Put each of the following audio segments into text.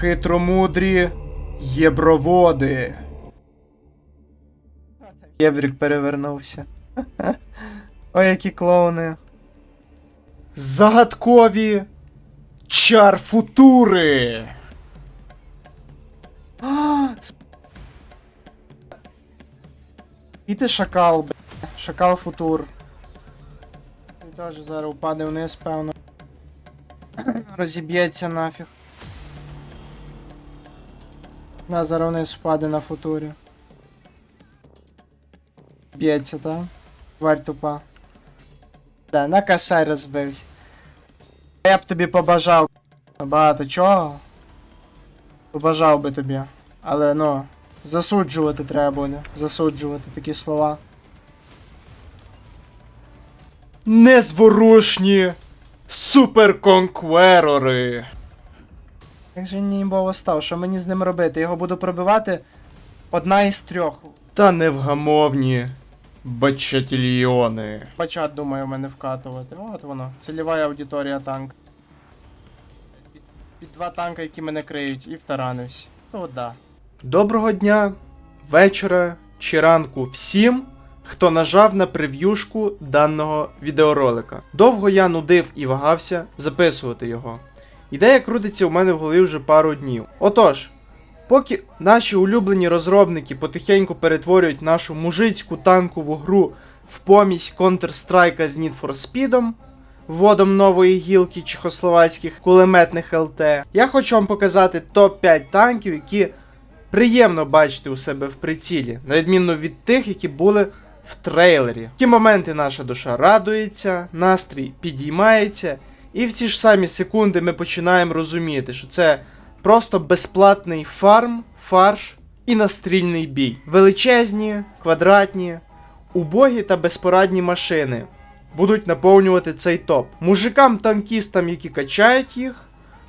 Хитромудрі єброводи. Єврік перевернувся. Ой, які клоуни. Загадкові чарфутури. І ти шакал, б. Шакал футур. Він теж зараз упаде вниз, певно. Розіб'ється нафіг. На, зараз вниз впаде на футурі. Б'ється, так? Тварь тупа. Да, на косарь розбився. Я б тобі побажав багато чого. Побажав би тобі. Але ну, засуджувати треба буде. Засуджувати такі слова. Незворушні суперконкверори. Як же він німбово став? Що мені з ним робити? Його буду пробивати одна із трьох. Та невгамовні бачатільйони. Бачат, думаю, в мене вкатувати. От воно. Цільова аудиторія танк. Під, під два танка, які мене криють, і втаранився. То да. Доброго дня, вечора чи ранку всім, хто нажав на прев'юшку даного відеоролика. Довго я нудив і вагався записувати його. Ідея крутиться у мене в голові вже пару днів. Отож, поки наші улюблені розробники потихеньку перетворюють нашу мужицьку танкову гру в помість Counter-Strike з Need for Speed, вводом нової гілки чехословацьких кулеметних ЛТ, я хочу вам показати топ-5 танків, які приємно бачити у себе в прицілі, на відміну від тих, які були в трейлері. В ті моменти наша душа радується, настрій підіймається, і в ці ж самі секунди ми починаємо розуміти, що це просто безплатний фарм, фарш і настрільний бій. Величезні, квадратні, убогі та безпорадні машини будуть наповнювати цей топ. Мужикам-танкістам, які качають їх,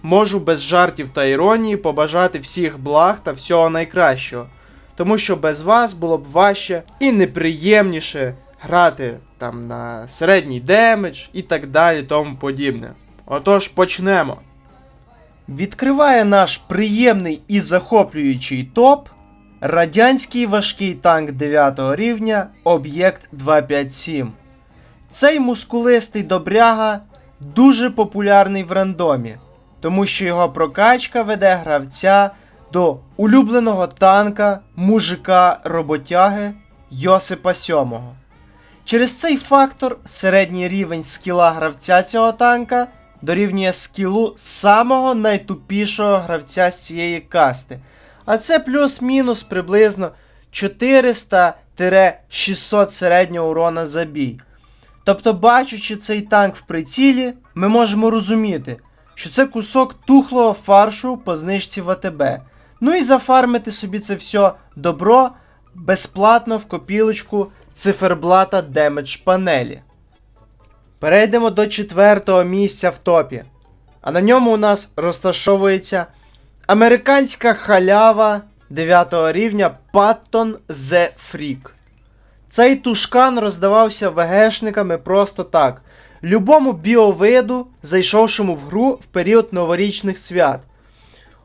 можу без жартів та іронії побажати всіх благ та всього найкращого. Тому що без вас було б важче і неприємніше грати там на середній демедж і так далі, тому подібне. Отож, почнемо. Відкриває наш приємний і захоплюючий топ радянський важкий танк 9 рівня Об'єкт 257. Цей мускулистий добряга дуже популярний в рандомі, тому що його прокачка веде гравця до улюбленого танка мужика роботяги Йосипа Сьомого. Через цей фактор середній рівень скіла гравця цього танка дорівнює скілу самого найтупішого гравця з цієї касти. А це плюс-мінус приблизно 400-600 середнього урона за бій. Тобто, бачучи цей танк в прицілі, ми можемо розуміти, що це кусок тухлого фаршу по знижці в АТБ. Ну і зафармити собі це все добро безплатно в копілочку циферблата Damage панелі. Перейдемо до четвертого місця в топі. А на ньому у нас розташовується американська халява 9 рівня Patton The Freak. Цей тушкан роздавався ВГшниками просто так. Любому біовиду, зайшовшому в гру в період новорічних свят.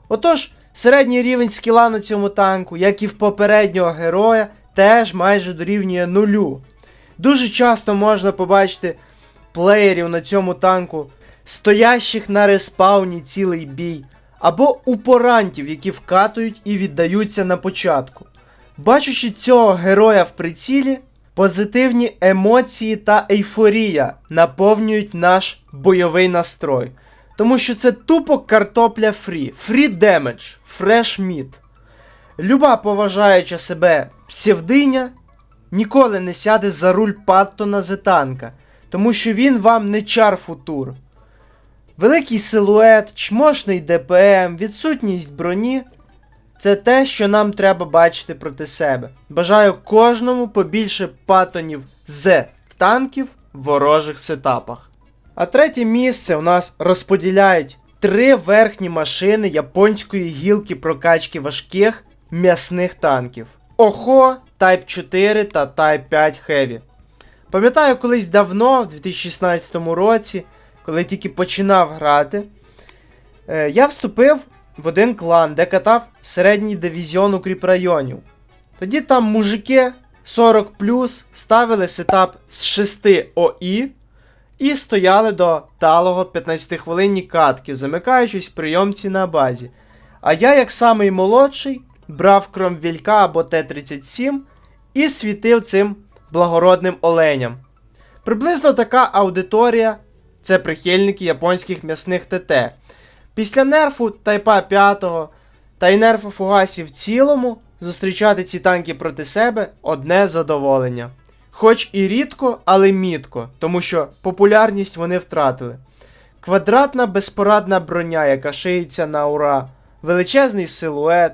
Отож, середній рівень скіла на цьому танку, як і в попереднього героя, теж майже дорівнює нулю. Дуже часто можна побачити плеєрів на цьому танку, стоящих на респауні цілий бій, або упорантів, які вкатують і віддаються на початку. Бачучи цього героя в прицілі, позитивні емоції та ейфорія наповнюють наш бойовий настрой. Тому що це тупо картопля фрі, фрі демедж, фреш міт. Люба поважаюча себе псевдиня ніколи не сяде за руль Паттона Зетанка, тому що він вам не чар футур. Великий силует, чмошний ДПМ, відсутність броні це те, що нам треба бачити проти себе. Бажаю кожному побільше патонів з танків в ворожих сетапах. А третє місце у нас розподіляють три верхні машини японської гілки прокачки важких м'ясних танків: Охо, Type 4 та Type 5 Heavy. Пам'ятаю, колись давно, в 2016 році, коли тільки починав грати, е, я вступив в один клан, де катав середній дивізіон укріпрайонів. Тоді там мужики 40 ставили сетап з 6 ОІ і стояли до талого 15-хвилинні катки, замикаючись в прийомці на базі. А я, як самий молодший, брав кромвілька або Т-37 і світив цим благородним оленям. Приблизно така аудиторія це прихильники японських м'ясних ТТ. Після нерфу Тайпа 5 та й нерфу Фугасі в цілому зустрічати ці танки проти себе одне задоволення. Хоч і рідко, але мітко, тому що популярність вони втратили. Квадратна безпорадна броня, яка шиється на ура, величезний силует,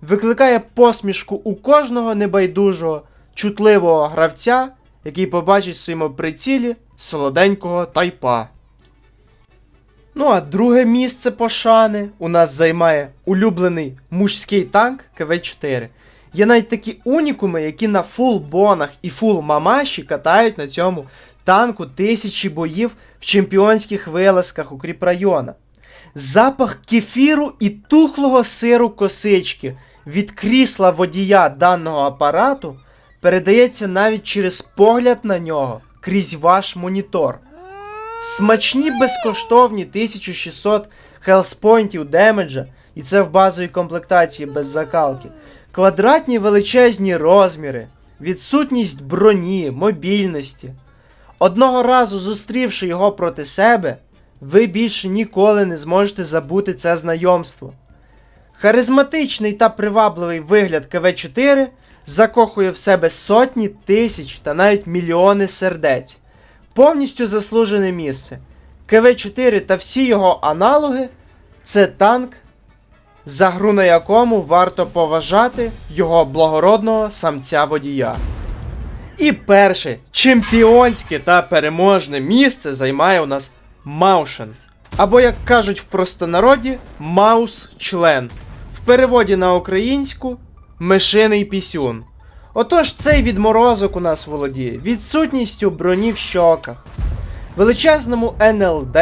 викликає посмішку у кожного небайдужого, чутливого гравця, який побачить в своєму прицілі солоденького тайпа. Ну а друге місце пошани у нас займає улюблений мужський танк КВ-4. Є навіть такі унікуми, які на фул бонах і фул мамаші катають на цьому танку тисячі боїв в чемпіонських вилазках укріпрайона. Запах кефіру і тухлого сиру косички від крісла водія даного апарату передається навіть через погляд на нього крізь ваш монітор. Смачні безкоштовні 1600 хелспойнтів демеджа, і це в базовій комплектації без закалки. Квадратні величезні розміри, відсутність броні, мобільності. Одного разу зустрівши його проти себе, ви більше ніколи не зможете забути це знайомство. Харизматичний та привабливий вигляд КВ-4 закохує в себе сотні тисяч та навіть мільйони сердець. Повністю заслужене місце. КВ-4 та всі його аналоги це танк, за гру на якому варто поважати його благородного самця водія. І перше чемпіонське та переможне місце займає у нас Маушен. Або, як кажуть в простонароді, Маус-член. В переводі на українську мишиний пісюн. Отож, цей відморозок у нас володіє відсутністю броні в щоках, величезному НЛД,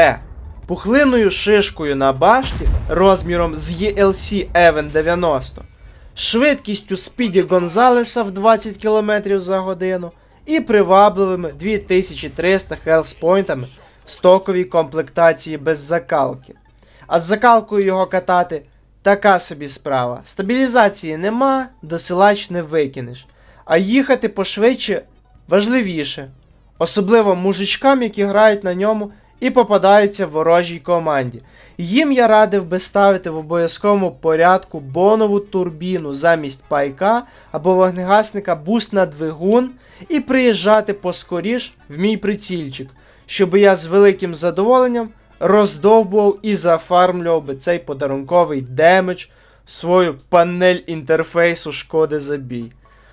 пухлиною шишкою на башті розміром з ELC Even 90, швидкістю Спіді Гонзалеса в 20 км за годину і привабливими 2300 хелспойнтами в стоковій комплектації без закалки. А з закалкою його катати така собі справа. Стабілізації нема, досилач не викинеш. А їхати пошвидше важливіше. Особливо мужичкам, які грають на ньому і попадаються ворожій команді. Їм я радив би ставити в обов'язковому порядку бонову турбіну замість пайка або вогнегасника буст на двигун і приїжджати поскоріш в мій прицільчик, щоб я з великим задоволенням роздовбував і зафармлював би цей подарунковий демедж в свою панель інтерфейсу шкоди забій.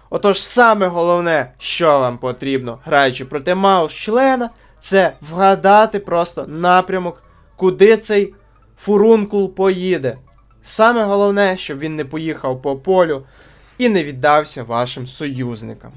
Отож, саме головне, що вам потрібно, граючи проти маус члена, це вгадати просто напрямок, куди цей фурункул поїде. Саме головне, щоб він не поїхав по полю і не віддався вашим союзникам.